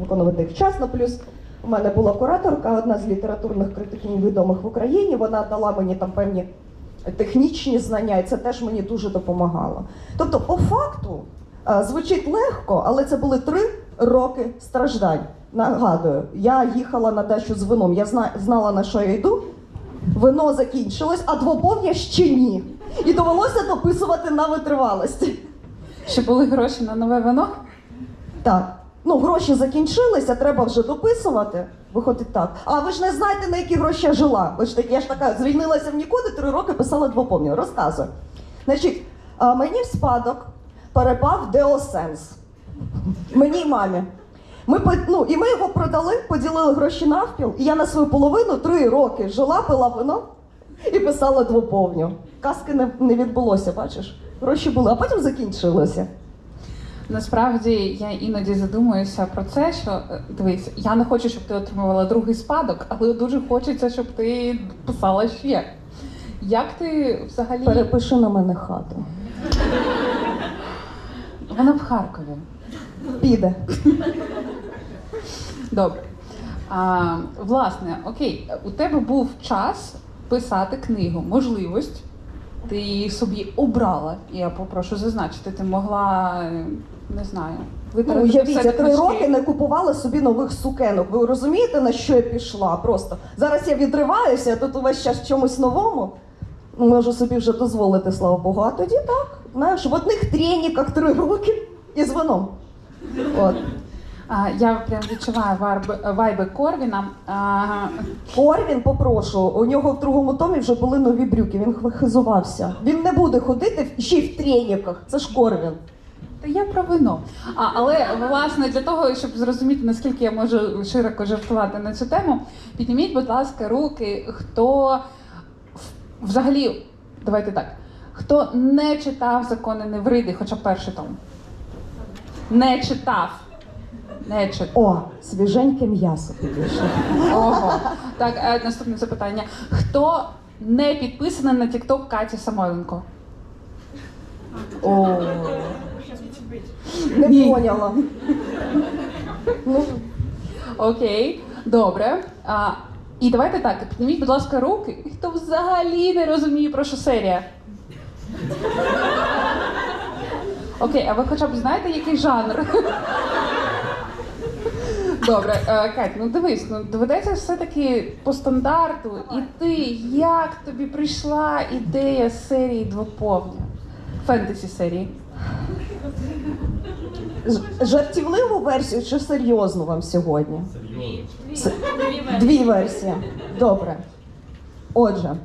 виконувати їх вчасно. Плюс у мене була кураторка, одна з літературних критиків відомих в Україні. Вона дала мені там певні технічні знання, і це теж мені дуже допомагало. Тобто, по факту е, звучить легко, але це були три роки страждань. Нагадую, я їхала на дачу з вином. Я знала на що я йду. Вино закінчилось, а двоповня ще ні. І довелося дописувати на витривалості. Ще були гроші на нове вино? Так. Ну, гроші закінчилися, треба вже дописувати. Виходить так. А ви ж не знаєте, на які гроші я жила. Ви ж я ж така звільнилася в нікуди, три роки писала двоповню. Розказую. Значить, мені в спадок перепав Деосенс. Мені й мамі. Ми, ну, і ми його продали, поділили гроші навпіл, і я на свою половину три роки жила, пила вино і писала двоповню. Казки не, не відбулося, бачиш? Гроші були, а потім закінчилося. Насправді я іноді задумуюся про це, що е, дивись, я не хочу, щоб ти отримувала другий спадок, але дуже хочеться, щоб ти писала ще. Як ти взагалі Перепиши на мене хату. вона в Харкові? Піде. Добре. А, власне, окей, у тебе був час писати книгу, можливість. Ти собі обрала. Я попрошу зазначити, ти могла, е, не знаю, Ну, я все Вітя, три роки не купувала собі нових сукенок. Ви розумієте, на що я пішла? Просто зараз я відриваюся, а тут увесь час в чомусь новому. Ну, Можу собі вже дозволити, слава Богу. А тоді так. Знаєш, в одних треніках три роки і з вином. От. А, я прям відчуваю вайби, вайби Корвіна. А, Корвін, попрошу, у нього в другому томі вже були нові брюки, він хизувався. Він не буде ходити ще й в треніках. Це ж Корвін. Та я про вино. А, але власне для того, щоб зрозуміти, наскільки я можу широко жартувати на цю тему, підніміть, будь ласка, руки, хто взагалі, давайте так, хто не читав закони Невриди, хоча б перший том. Не читав. Не читав. О, свіженьке м'ясо підійшло. Ого. Так, е, наступне запитання. Хто не підписаний на TikTok Каті Самойленко? О. Не Ні. поняла. Ну, Окей, добре. А, і давайте так, підніміть, будь ласка, руки, хто взагалі не розуміє, про що серія. Окей, а ви хоча б знаєте, який жанр? Добре, е, Кать, ну дивись, ну доведеться все-таки по стандарту. І ти, як тобі прийшла ідея серії двоповня? Фентезі серії. Жартівливу версію чи серйозну вам сьогодні? С- Дві версії. Добре. Отже,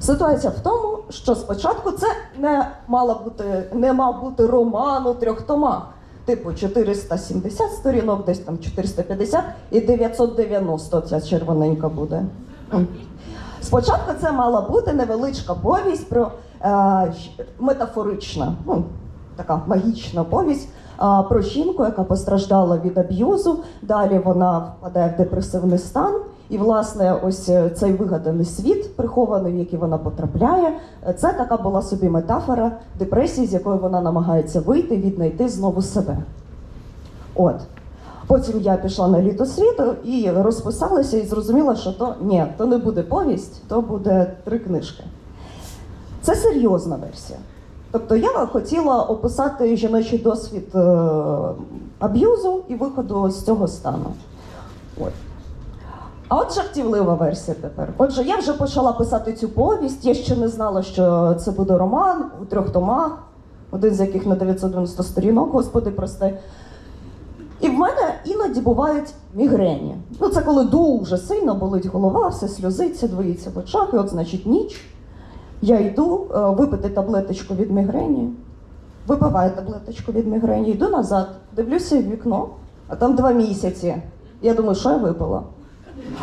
ситуація в тому, що спочатку це не мала бути, не мав бути роман у трьох томах. Типу 470 сторінок, десь там 450 і 990 ця червоненька буде. М. Спочатку це мала бути невеличка повість про е, метафорична, ну, така магічна повість е, про жінку, яка постраждала від аб'юзу. Далі вона впадає в депресивний стан. І, власне, ось е, цей вигаданий світ, прихований, в який вона потрапляє, е, це така була собі метафора депресії, з якої вона намагається вийти, віднайти знову себе. От. Потім я пішла на літо світу і розписалася, і зрозуміла, що то ні, то не буде повість, то буде три книжки. Це серйозна версія. Тобто я хотіла описати жіночий досвід е, аб'юзу і виходу з цього стану. От. А от жартівлива версія тепер. Отже, я вже почала писати цю повість. Я ще не знала, що це буде роман у трьох томах, один з яких на 990 сторінок, господи, прости. І в мене іноді бувають мігрені. Ну, це коли дуже сильно болить голова, все сльозиться, двоїться в очах, і от, значить, ніч. Я йду е, випити таблеточку від мігрені, випиваю таблеточку від мігрені, йду назад, дивлюся в вікно, а там два місяці. Я думаю, що я випила.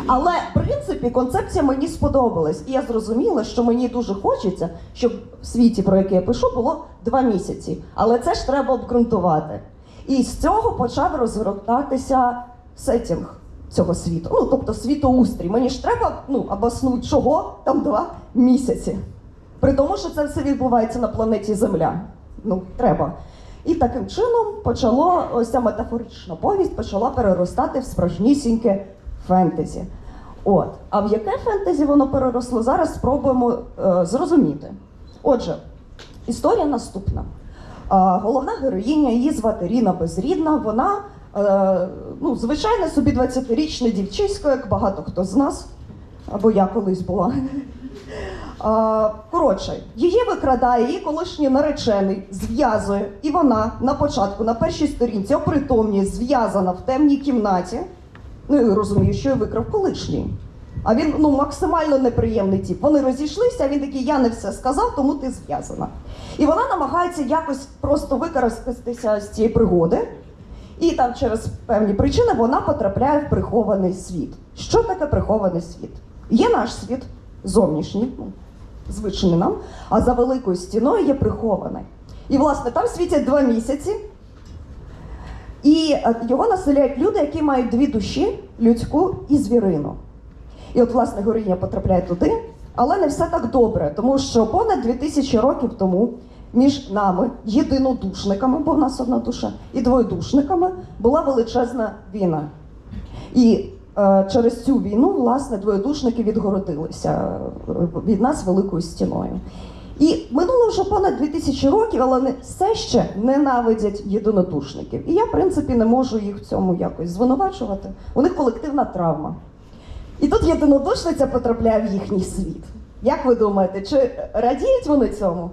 Але в принципі концепція мені сподобалась, і я зрозуміла, що мені дуже хочеться, щоб в світі, про який я пишу, було два місяці. Але це ж треба обґрунтувати. І з цього почав розгортатися сетінг цього світу. Ну, тобто світоустрій. Мені ж треба ну, обоснути, чого там два місяці. При тому, що це все відбувається на планеті Земля. Ну, треба. І таким чином почало ось ця метафорична повість почала переростати в справжнісіньке фентезі. От, а в яке фентезі воно переросло, зараз спробуємо е, зрозуміти. Отже, історія наступна. Головна героїня, її звати Ріна Безрідна. Вона е, ну, звичайна собі 20-річна дівчиська, як багато хто з нас, або я колись була. Коротше, її викрадає її колишній наречений, зв'язує, і вона на початку, на першій сторінці, опритомніє, зв'язана в темній кімнаті. Ну і розумію, що її викрав колишній. А він ну максимально неприємний тип. Вони розійшлися, а він такий, я не все сказав, тому ти зв'язана. І вона намагається якось просто використатися з цієї пригоди. І там через певні причини вона потрапляє в прихований світ. Що таке прихований світ? Є наш світ зовнішній, ну, звичний нам, а за великою стіною є прихований. І, власне, там світять два місяці, і е, його населяють люди, які мають дві душі людську і звірину. І от, власне, героїня потрапляє туди, але не все так добре, тому що понад 2000 років тому між нами, єдинодушниками, бо в нас одна душа, і двоєдушниками була величезна війна. І е, через цю війну, власне, двоєдушники відгородилися е, від нас великою стіною. І минуло вже понад 2000 років, але вони все ще ненавидять єдинодушників. І я, в принципі, не можу їх в цьому якось звинувачувати. У них колективна травма. І тут єдинодушниця потрапляє в їхній світ. Як ви думаєте, чи радіють вони цьому?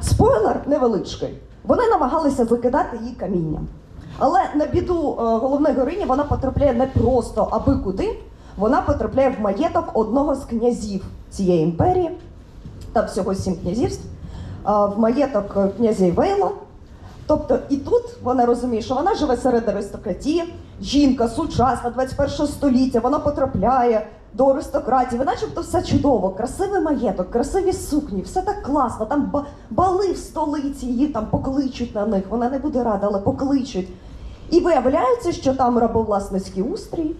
Спойлер невеличкий. Вони намагалися закидати її камінням. Але на біду е, головної героїні вона потрапляє не просто аби куди, вона потрапляє в маєток одного з князів цієї імперії, там всього сім князівств, в маєток е, князя Вейла. Тобто і тут вона розуміє, що вона живе серед аристократії, жінка сучасна, 21 століття, вона потрапляє до аристократії, начебто все чудово, красивий маєток, красиві сукні, все так класно, там бали в столиці, її там покличуть на них, вона не буде рада, але покличуть. І виявляється, що там рабовласницький устрій,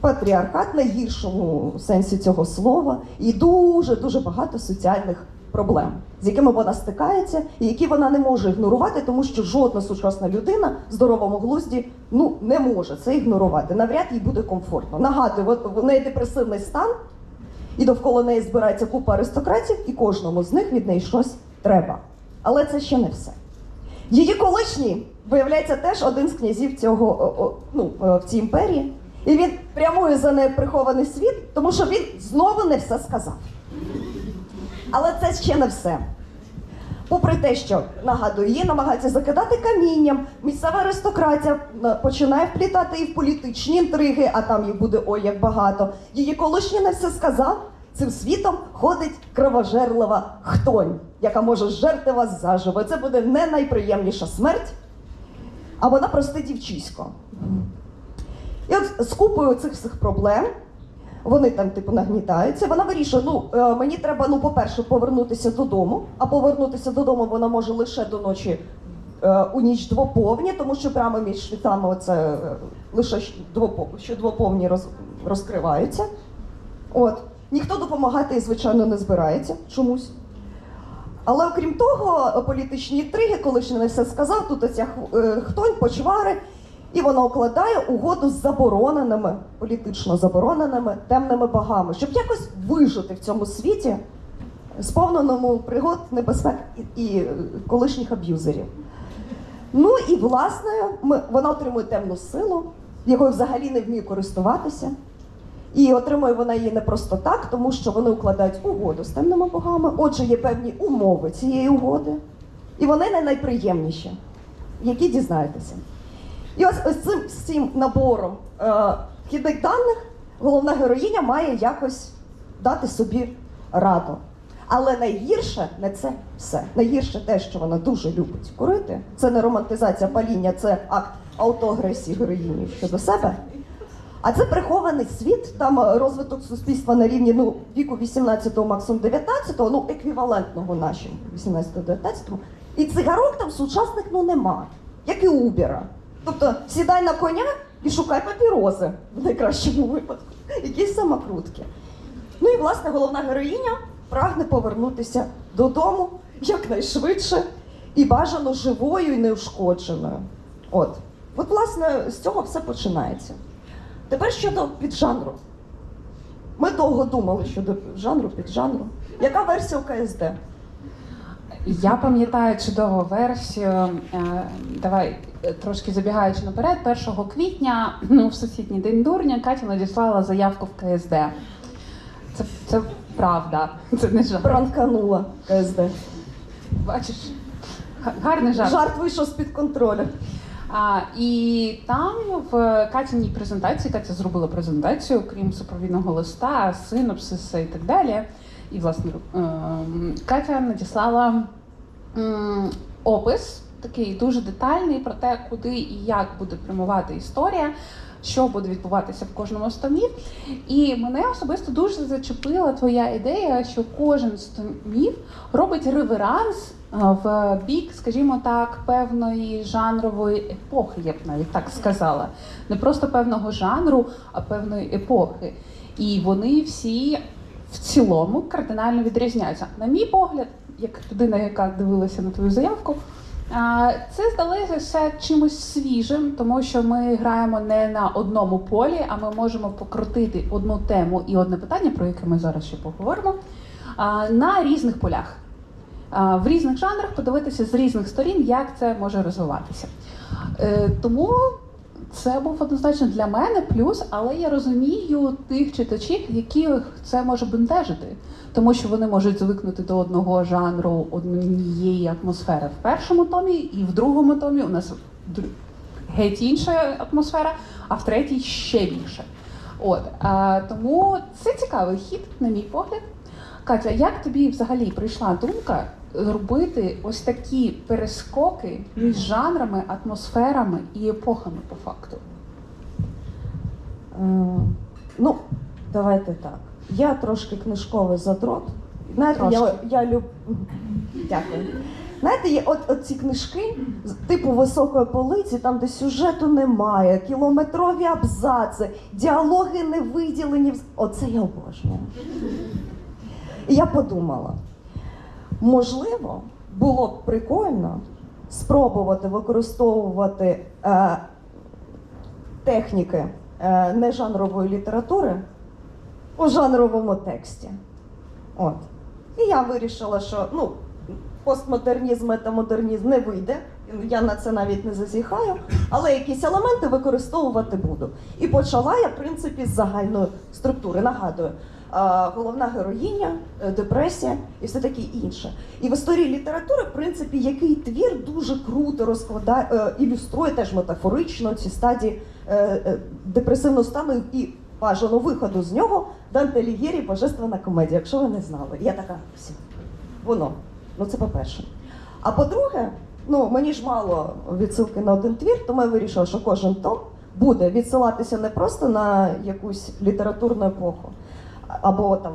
патріархат в найгіршому сенсі цього слова, і дуже дуже багато соціальних проблем, з якими вона стикається, і які вона не може ігнорувати, тому що жодна сучасна людина в здоровому глузді ну не може це ігнорувати. Навряд їй буде комфортно. Нагадую, в неї депресивний стан, і довкола неї збирається купа аристократів, і кожному з них від неї щось треба. Але це ще не все. Її колишній, виявляється, теж один з князів цього ну, е, в цій імперії. І він прямує за нею прихований світ, тому що він знову не все сказав. Але це ще не все. Попри те, що нагадую, її намагаються закидати камінням, місцева аристократія е, починає вплітати і в політичні інтриги, а там їх буде ой як багато. Її колишній не все сказав. Цим світом ходить кровожерлива хтонь, яка може жерти вас заживо. Це буде не найприємніша смерть, а вона просте дівчисько. І от з купою цих всіх проблем вони там, типу, нагнітаються. Вона вирішує: ну е, мені треба, ну, по-перше, повернутися додому, а повернутися додому вона може лише до ночі е, у ніч двоповні, тому що прямо між світами оце е, лише що двоповні роз, розкриваються. От. Ніхто допомагати звичайно, не збирається чомусь. Але окрім того, політичні інтриги, коли ще не все сказав, тут оця хтонь, почвари, і вона укладає угоду з забороненими, політично забороненими темними богами, щоб якось вижити в цьому світі, сповненому пригод, небезпек і, колишніх аб'юзерів. Ну і власне ми, вона отримує темну силу, якою взагалі не вміє користуватися. І отримує вона її не просто так, тому що вони укладають угоду з темними богами. Отже, є певні умови цієї угоди, і вони не найприємніші, які дізнаєтеся. І ось, ось цим, цим набором е, вхідних даних головна героїня має якось дати собі раду. Але найгірше не це все. Найгірше те, що вона дуже любить курити. Це не романтизація паління, це акт аутоагресії героїні щодо себе. А це прихований світ, там е, розвиток суспільства на рівні ну, віку 18-го, максимум 19-го, ну еквівалентного нашим 18-19-му. І цигарок там сучасних ну нема, як і Убера. Тобто сідай на коня і шукай папірози в найкращому випадку, якісь самокрутки. Ну і власне головна героїня прагне повернутися додому. якнайшвидше і бажано живою і неушкодженою. От. От, власне, з цього все починається. Тепер щодо піджанру. Ми довго думали щодо жанру, піджанру. Яка версія у КСД? Я пам'ятаю чудову версію. е, Давай е, трошки забігаючи наперед, 1 квітня, ну в сусідній день дурня, Катя надіслала заявку в КСД. Це, це правда, це не жарт. Пранканула КСД. Бачиш, гарний жарт. Жарт вийшов з-під контролю. А, і там в Катіній презентації Катя зробила презентацію, крім супровідного листа, синопсиса і так далі. І, власне, ем, Катя надіслала опис, такий дуже детальний про те, куди і як буде прямувати історія, що буде відбуватися в кожному з томів. І мене особисто дуже зачепила твоя ідея, що кожен з томів робить реверанс е, в бік, скажімо так, певної жанрової епохи, я б навіть так сказала. Не просто певного жанру, а певної епохи. І вони всі в цілому кардинально відрізняються. На мій погляд, як людина, яка дивилася на твою заявку, це здалося чимось свіжим, тому що ми граємо не на одному полі, а ми можемо покрутити одну тему і одне питання, про яке ми зараз ще поговоримо, на різних полях. В різних жанрах подивитися з різних сторін, як це може розвиватися. Е, Тому це був однозначно для мене плюс, але я розумію тих читачів, яких це може бентежити, тому що вони можуть звикнути до одного жанру, однієї атмосфери в першому томі, і в другому томі у нас геть інша атмосфера, а в третій ще більше. От а, тому це цікавий хід, на мій погляд. Катя, як тобі взагалі прийшла думка робити ось такі перескоки між жанрами, атмосферами і епохами по факту? Е, Ну, давайте так. Я трошки книжковий задрот. Знаєте, я, Трошки. я люб... Дякую. Знаєте, є от, от ці книжки, типу високої полиці, там, де сюжету немає, кілометрові абзаци, діалоги не виділені. Оце я обожнюю. І я подумала, можливо, було б прикольно спробувати використовувати е, техніки е, нежанрової літератури у жанровому тексті. От. І я вирішила, що ну, постмодернізм та модернізм не вийде. Я на це навіть не зазіхаю, але якісь елементи використовувати буду. І почала я, в принципі, з загальної структури. Нагадую, головна героїня, е, депресія і все таке інше. І в історії літератури, в принципі, який твір дуже круто розкладає, е, ілюструє теж метафорично ці стадії е, депресивного стану і бажано виходу з нього Данте Лігєрі Божественна комедія, якщо ви не знали. Я така, все, воно. Ну це по-перше. А по-друге, ну мені ж мало відсилки на один твір, тому я вирішила, що кожен том буде відсилатися не просто на якусь літературну епоху, або там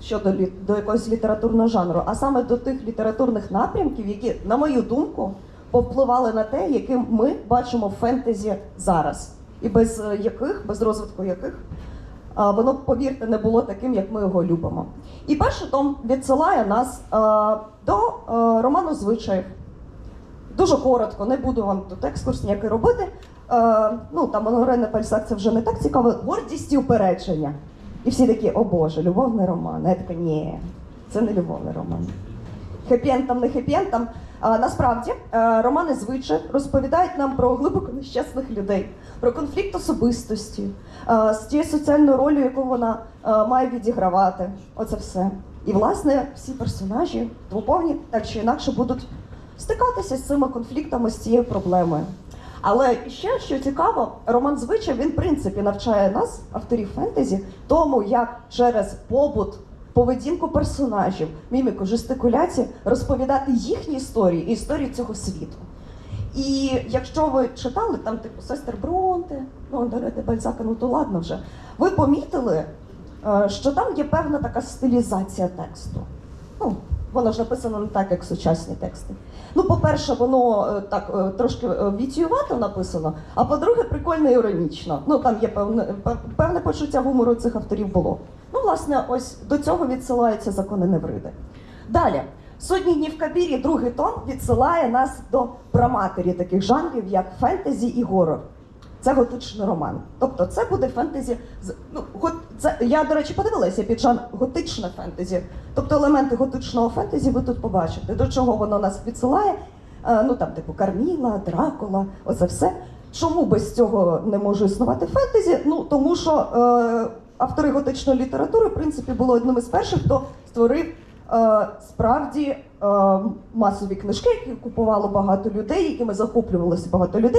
щодо до якогось літературного жанру, а саме до тих літературних напрямків, які, на мою думку, повпливали на те, яким ми бачимо фентезі зараз, і без е, яких, без розвитку яких воно, повірте, не було таким, як ми його любимо. І перший том відсилає нас а, до а, роману звичаїв. Дуже коротко, не буду вам тут екскурс ніякий робити. Е, ну там Онорена Пальсак це вже не так цікаво. Гордість і упередження. І всі такі, о Боже, любовний роман. А я така, ні, це не любовний роман. Хеппі-енд там не хеппі-енд там. А, насправді е, романи звичай розповідають нам про глибоко нещасних людей, про конфлікт особистості, е, з тією соціальною ролью, яку вона е, має відігравати. Оце все. І власне всі персонажі двоповні так чи інакше будуть стикатися з цими конфліктами, з цією проблемою. Але ще що цікаво, роман звичай він в принципі навчає нас, авторів фентезі, тому як через побут, поведінку персонажів, міміку, жестикуляцію розповідати їхні історії і історії цього світу. І якщо ви читали там, типу, сестер Бронте, ну Андерете Бальзака, ну то ладно вже, ви помітили, е, що там є певна така стилізація тексту. Ну, воно ж написано не так, як сучасні тексти. Ну, по-перше, воно е, так е, трошки е, вітіювато написано, а по-друге, прикольно іронічно. Ну там є певне, певне почуття гумору цих авторів було. Ну, власне, ось до цього відсилаються закони Невриди. Далі, Сотні днів Кабірі, другий том, відсилає нас до праматері таких жанрів, як фентезі і горор. Це готичний роман. Тобто це буде фентезі. Ну, го- це, я, до речі, подивилася під жанр готичне фентезі. Тобто елементи готичного фентезі ви тут побачите. До чого воно нас відсилає? Е, ну там, типу, Карміла, Дракула, оце все. Чому без цього не може існувати фентезі? Ну тому що е, автори готичної літератури, в принципі, були одним із перших, хто створив е, справді е, масові книжки, які купувало багато людей, якими захоплювалося багато людей.